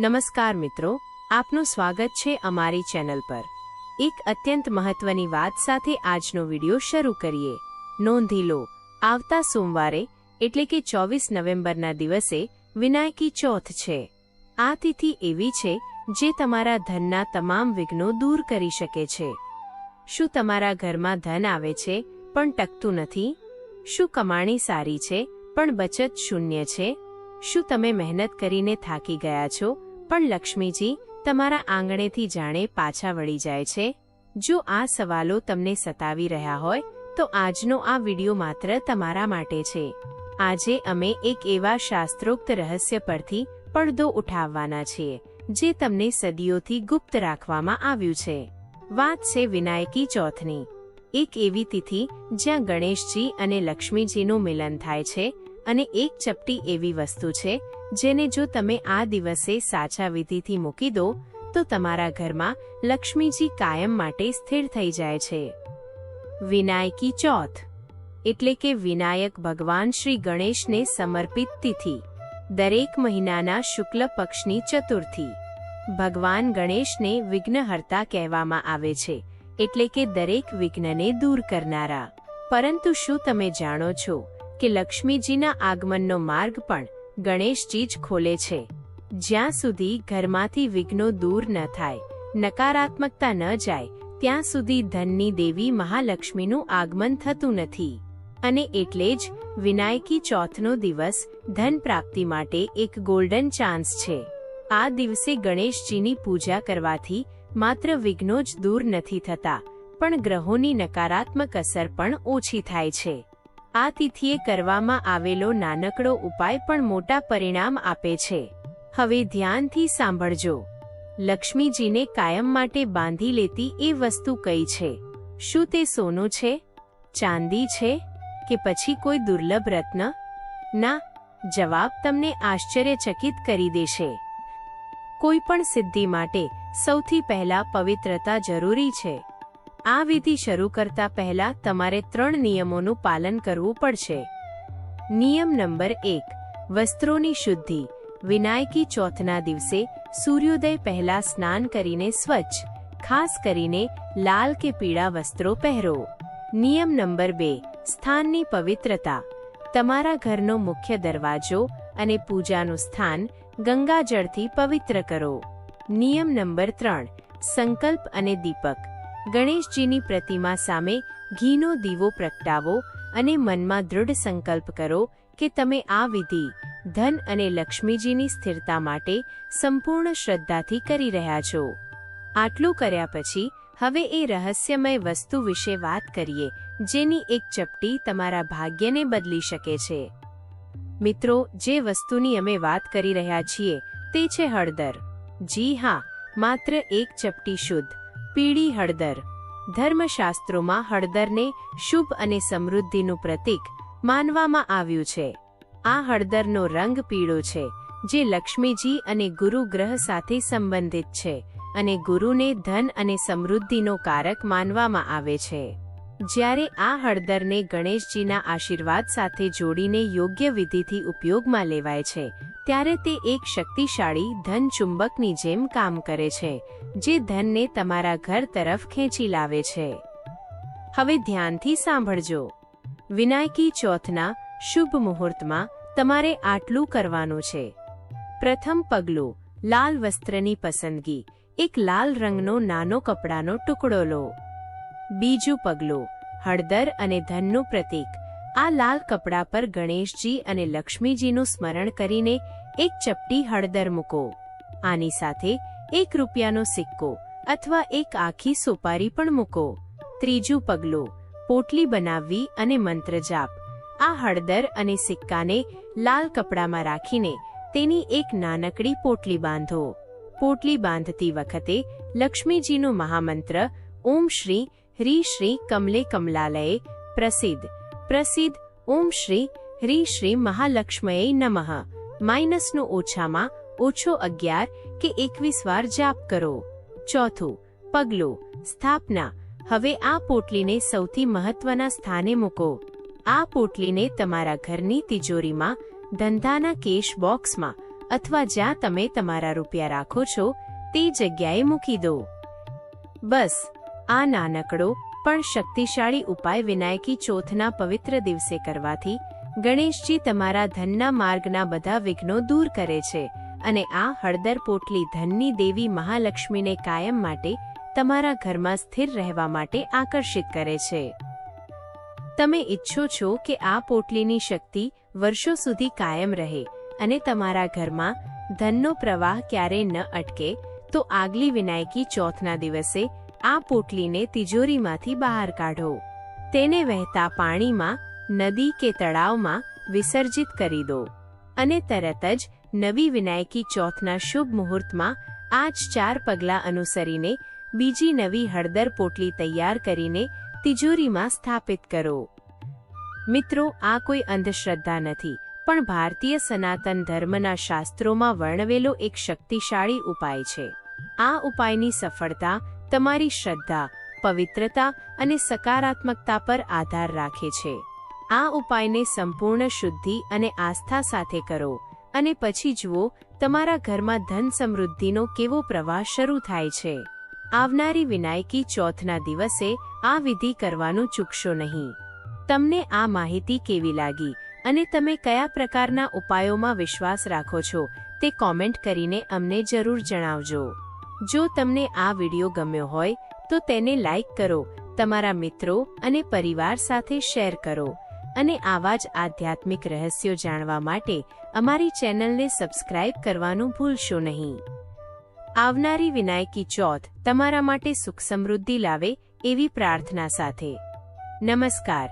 નમસ્કાર મિત્રો, આપનું સ્વાગત છે અમારી ચેનલ પર. એક અત્યંત મહત્વની વાત સાથે આજનો વીડિયો શરૂ કરીએ. નોંધી લો, આવતા સોમવારે, એટલે કે ચોવીસ નવેમ્બરના દિવસે, વિનાયકી ચોથ છે. આ તિથિ એવી છે, જે તમારા ધનના તમામ વિઘ્નો દૂર કરી શકે છે. શું તમારા ઘરમાં ધન આવે છે, પણ ટકતું નથી? શું કમાણી સારી છે, પણ બચત શૂન્ય છે? શું તમે મહેનત કરીને થાકી ગયા છો પણ લક્ષ્મીજી, તમારા આંગણેથી જાણે પાછા વળી જાય છે. જો આ સવાલો તમને સતાવી રહ્યા હોય, તો આજનો આ વિડિયો માત્ર તમારા માટે છે. આજે અમે એક એવા શાસ્ત્રોક્ત રહસ્ય પરથી પડદો ઉઠાવવાના છીએ જે તમને સદીઓથી ગુપ્ત રાખવામાં આવ્યું છે. વાત છે વિનાયકી ચોથની. એક એવી તિથિ જ્યાં ગણેશજી અને લક્ષ્મીજીનું મિલન થાય છે અને એક ચપટી એવી વસ્તુ છે જેને જો તમે આ દિવસે સાચા વિધિથી મૂકી દો, તો તમારા ઘરમાં લક્ષ્મીજી કાયમ માટે સ્થિર થઈ જાય છે. વિનાયકી ચોથ. એટલે કે વિનાયક ભગવાન શ્રી ગણેશને સમર્પિત તિથિ. દરેક મહિનાના શુક્લ પક્ષની ચતુર્થી. ભગવાન ગણેશને વિઘ્નહર્તા કહેવામાં આવે છે, એટલે કે દરેક વિઘ્નને દૂર કરનારા. પરંતુ શું તમે જાણો છો કે લક્ષ્મીજીના આગમનનો માર્ગ પણ ગણેશજી જ ખોલે છે. જ્યાં સુધી ઘરમાંથી વિઘ્નો દૂર ન થાય, નકારાત્મકતા ન જાય, ત્યાં સુધી ધનની દેવી મહાલક્ષ્મીનું આગમન થતું નથી. અને એટલે જ વિનાયકી ચોથનો દિવસ ધન પ્રાપ્તિ માટે એક ગોલ્ડન ચાન્સ છે. આ દિવસે ગણેશજીની પૂજા કરવાથી માત્ર વિઘ્નો જ દૂર નથી થતા, પણ ગ્રહોની નકારાત્મક અસર પણ ઓછી થાય છે. આ તિથિએ કરવામાં આવેલો નાનકડો ઉપાય પણ મોટા પરિણામ આપે છે. હવે ધ્યાનથી સાંભળજો. લક્ષ્મીજીને કાયમ માટે બાંધી લેતી એ વસ્તુ કઈ છે? શું તે સોનું છે? ચાંદી છે? કે પછી કોઈ દુર્લભ રત્ન? ના, જવાબ તમને આશ્ચર્યચકિત કરી દેશે. કોઈ પણ સિદ્ધિ માટે સૌથી પહેલા પવિત્રતા જરૂરી છે. આ વિધિ શરૂ કરતા પહેલા તમારે ત્રણ નિયમોનું પાલન કરવું પડશે. નિયમ નંબર એક, વસ્ત્રોની શુદ્ધિ. વિનાયકી ચોથના દિવસે સૂર્યોદય પહેલા સ્નાન કરીને સ્વચ્છ, ખાસ કરીને લાલ કે પીળા વસ્ત્રો પહેરો. નિયમ નંબર બે, સ્થાનની પવિત્રતા. તમારા ઘરનો મુખ્ય દરવાજો અને પૂજાનું સ્થાન ગંગાજળથી પવિત્ર કરો. નિયમ નંબર ત્રણ, સંકલ્પ અને દીપક. ગણેશજીની પ્રતિમા સામે ઘીનો દીવો પ્રગટાવો અને મનમાં દૃઢ સંકલ્પ કરો કે તમે આ વિધિ ધન અને લક્ષ્મીજીની સ્થિરતા માટે સંપૂર્ણ શ્રદ્ધાથી કરી રહ્યા છો. આટલું કર્યા પછી હવે એ રહસ્યમય વસ્તુ વિશે વાત કરીએ, જેની એક ચપટી તમારા ભાગ્યને બદલી શકે છે. મિત્રો, જે વસ્તુની અમે વાત કરી રહ્યા છીએ તે છે હળદર. જી હા, માત્ર એક ચપટી શુદ્ધ પીળી હળદર. ધર્મશાસ્ત્રોમાં હળદરને શુભ અને સમૃદ્ધિનું પ્રતીક માનવામાં આવ્યું છે. આ હળદરનો રંગ પીળો છે, જે લક્ષ્મીજી અને ગુરુ ગ્રહ સાથે સંબંધિત છે અને ગુરુને ધન અને સમૃદ્ધિનો કારક માનવામાં આવે છે. જ્યારે આ હળદરને ગણેશજીના આશીર્વાદ સાથે જોડીને યોગ્ય વિધિથી ઉપયોગમાં લેવાય છે, ત્યારે તે એક શક્તિશાળી ધન ચુંબકની જેમ કામ કરે છે, જે ધનને તમારા ઘર તરફ ખેંચી લાવે છે. હવે ધ્યાનથી સાંભળજો. વિનાયકી ચોથના શુભ મુહૂર્તમાં તમારે આટલું કરવાનું છે. પ્રથમ પગલું, લાલ વસ્ત્રની પસંદગી. એક લાલ રંગનો નાનો કપડાનો ટુકડો લો. બીજું પગલું, હળદર અને ધનનું પ્રતીક. આ લાલ કપડા પર ગણેશજી અને લક્ષ્મીજીનું સ્મરણ કરીને એક ચપટી હળદર મૂકો. આની સાથે એક રૂપિયાનો સિક્કો અથવા એક આખી સોપારી પણ મૂકો. ત્રીજું પગલું, પોટલી બનાવવી અને મંત્ર જાપ. આ હળદર અને સિક્કાને લાલ કપડામાં રાખીને તેની એક નાનકડી પોટલી બાંધો. પોટલી બાંધતી વખતે લક્ષ્મીજીનું મહામંત્ર, ઓમ શ્રી હ્રી શ્રી કમલે કમલાલયે પ્રસિદ્ધ. પ્રસિદ્ધ. ઓમ શ્રી હ્રી શ્રી મહાલક્ષ્મયે નમઃ. માઇનસનો ઓછામાં ઓછો અગિયાર કે એકવીસ વાર જાપ કરો. ચોથું. પગલું. સ્થાપના. હવે આ પોટલીને સૌથી મહત્વના સ્થાને મૂકો. આ પોટલીને તમારા ઘરની તિજોરીમાં, ધંધાના કેશ બોક્સમાં અથવા જ્યાં તમે તમારા રૂપિયા રાખો છો, તે જગ્યાએ મૂકી દો. બસ. આ નાનકડો, પણ શક્તિશાળી ઉપાય વિનાયકી ચોથના પવિત્ર દિવસે કરવાથી, ગણેશજી તમારા ધનના માર્ગના બધા વિઘ્નો દૂર કરે છે અને આ હળદર પોટલી ધનની દેવી મહાલક્ષ્મીને કાયમ માટે તમારા ઘરમાં સ્થિર રહેવા માટે આકર્ષિત કરે છે. તમે ઈચ્છો છો કે આ પોટલીની શક્તિ વર્ષો સુધી કાયમ રહે અને તમારા ઘરમાં ધનનો પ્રવાહ ક્યારેય ન અટકે, તો આગલી વિનાયકી ચોથના દિવસે આ પોટલીને તિજોરીમાંથી બહાર કાઢો. તેને વહેતા પાણીમાં, નદી કે તળાવમાં વિસર્જિત કરી દો. અને તરત જ નવી વિનાયકી ચોથના શુભ મુહૂર્તમાં આ જ ચાર પગલાં અનુસરીને બીજી નવી હળદર પોટલી તૈયાર કરીને તિજોરીમાં સ્થાપિત કરો. મિત્રો, આ કોઈ અંધશ્રદ્ધા નથી, પણ ભારતીય સનાતન ધર્મના શાસ્ત્રોમાં વર્ણવેલો એક શક્તિશાળી ઉપાય છે. આ ઉપાયની સફળતા તમારી શ્રદ્ધા, પવિત્રતા અને સકારાત્મકતા પર આધાર રાખે છે. આ ઉપાયને સંપૂર્ણ શુદ્ધિ અને આસ્થા સાથે કરો અને પછી જુઓ તમારા ઘરમાં ધન સમૃદ્ધિનો કેવો પ્રવાહ શરૂ થાય છે. આવનારી વિનાયકી ચોથના દિવસે આ વિધિ કરવાનું ચૂકશો નહીં. તમને આ માહિતી કેવી લાગી અને તમે કયા પ્રકારના ઉપાયોમાં વિશ્વાસ રાખો છો તે કોમેન્ટ કરીને અમને જરૂર જણાવજો. જો તમને આ વિડિયો ગમ્યો હોય, તો તેને લાઈક કરો, તમારા મિત્રો અને પરિવાર સાથે શેર કરો અને આવા જ આધ્યાત્મિક રહસ્યો જાણવા માટે અમારી ચેનલને સબસ્ક્રાઇબ કરવાનું ભૂલશો નહીં. આવનારી વિનાયકી ચોથ તમારા માટે સુખ સમૃદ્ધિ લાવે એવી પ્રાર્થના સાથે. નમસ્કાર.